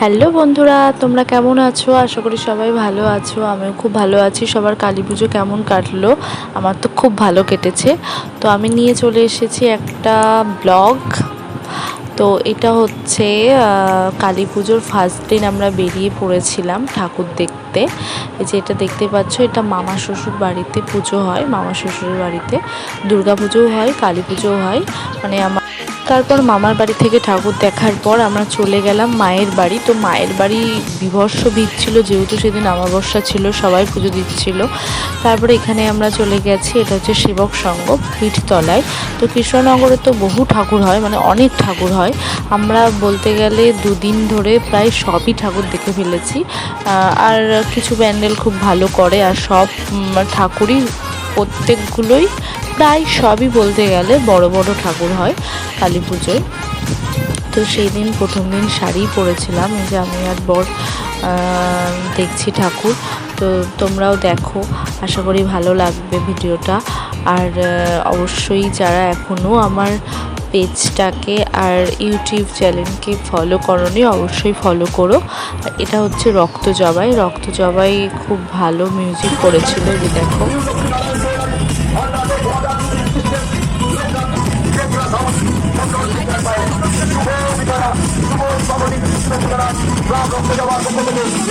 Hello বন্ধুরা, তোমরা কেমন আছো? আশা করি সবাই ভালো আছো, আমিও খুব ভালো আছি। সবার কালী পুজো কেমন কাটলো? আমার তো খুব ভালো কেটেছে। তো আমি নিয়ে চলে এসেছি একটা ব্লগ। তো এটা হচ্ছে কালী পুজোর ফার্স্ট দিন আমরা বেরিয়ে পড়েছিলাম ঠাকুর দেখতে। এই যে এটা দেখতে পাচ্ছ, এটা মামা শ্বশুর বাড়িতে পুজো হয়, মামা শ্বশুরের বাড়িতে। দুর্গা পুজোও হয়, কালী পুজোও হয়। মানে আমার তারপর মামার বাড়ি থেকে ঠাকুর দেখার পর আমরা চলে গেলাম মায়ের বাড়ি। তো মায়ের বাড়ি বিভর্ষ ভিড় ছিল, যেহেতু সেদিন আমাবস্যা ছিল, সবাই পুজো দিচ্ছিল। তারপরে এখানে আমরা চলে গেছি, এটা হচ্ছে সেবক সংঘ পিঠতলায়। তো কৃষ্ণনগরে তো বহু ঠাকুর হয় মানে অনেক ঠাকুর হয়। আমরা বলতে গেলে দুদিন ধরে প্রায় সবই ঠাকুর দেখে ফেলেছি। আর কিছু প্যান্ডেল খুব ভালো করে, আর সব ঠাকুরই প্রত্যেকগুলোই প্রায় সবই বলতে গেলে বড় বড় ঠাকুর হয় কালী পুজোয়। তো সেই দিন প্রথম দিন শাড়ি পরেছিলাম, এই যে আমি আর বর দেখছি ঠাকুর। তো তোমরাও দেখো, আশা করি ভালো লাগবে ভিডিওটা। আর অবশ্যই যারা এখনও আমার পেজটাকে আর ইউটিউব চ্যানেলকে ফলো করনি, অবশ্যই ফলো করো। এটা হচ্ছে রক্ত জবাই। রক্ত জবাই খুব ভালো মিউজিক করেছিল যে দেখো।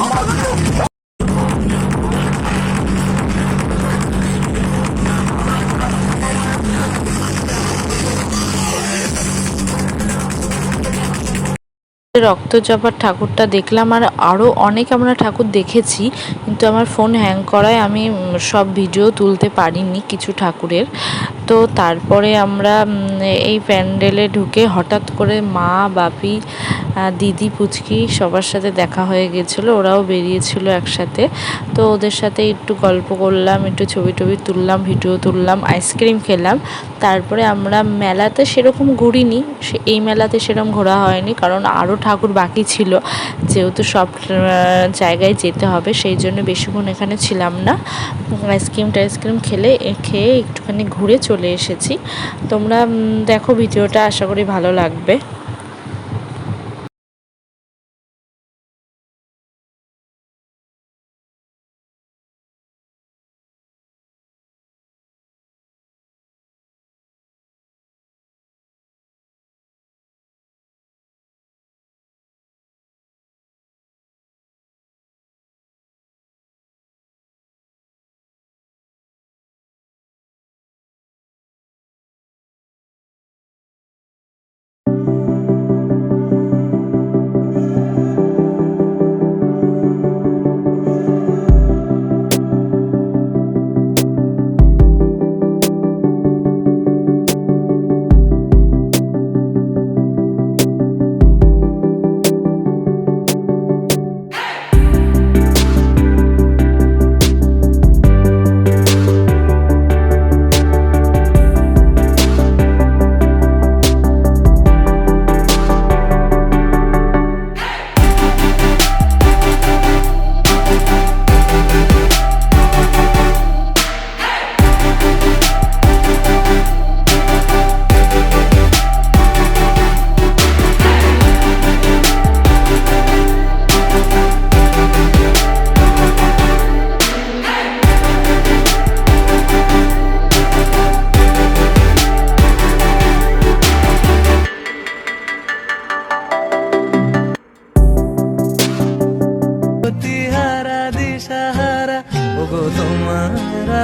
আমার রক্তজবার ঠাকুরটা দেখলাম, আর আরও অনেক আমরা ঠাকুর দেখেছি, কিন্তু আমার ফোন হ্যাং করায় আমি সব ভিডিও তুলতে পারিনি কিছু ঠাকুরের। তো তারপরে আমরা এই প্যান্ডেলে ঢুকে হঠাৎ করে মা, বাপি দিদি পুচকি সবার সাথে দেখা হয়ে গেছিল, ওরাও বেরিয়েছিল একসাথে। তো ওদের সাথে একটু গল্প করলাম, একটু ছবি টবি তুললাম, ভিডিও তুললাম, আইসক্রিম খেলাম। তারপরে আমরা মেলাতে সেরকম ঘুরিনি এই মেলাতে সেরকম ঘোরা হয়নি, কারণ আরও ঠাকুর বাকি ছিল। যেহেতু সব জায়গায় যেতে হবে, সেই জন্য বেশিক্ষণ এখানে ছিলাম না। আইসক্রিম টাইসক্রিম খেলে খেয়ে একটুখানি ঘুরে চলে এসেছি। তোমরা দেখো ভিডিওটা, আশা করি ভালো লাগবে।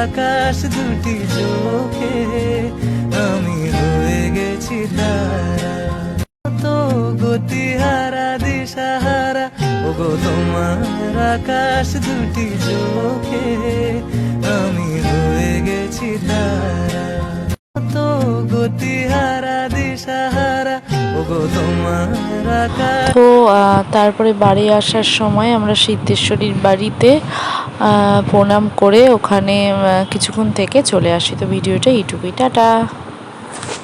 আকাশ দুটি চোখে, আমি হয়ে গেছি তারা। তো গতি হারা দিশাহারা ওগো তোমার আকাশ দুটি চোখে, আমি হয়ে গেছি তারা। তো তারপরে বাড়ি আসার সময় আমরা সিদ্ধেশ্বরীর বাড়িতে প্রণাম করে ওখানে কিছুক্ষণ থেকে চলে আসি। তো ভিডিওটা ইউটিউবে টাটা।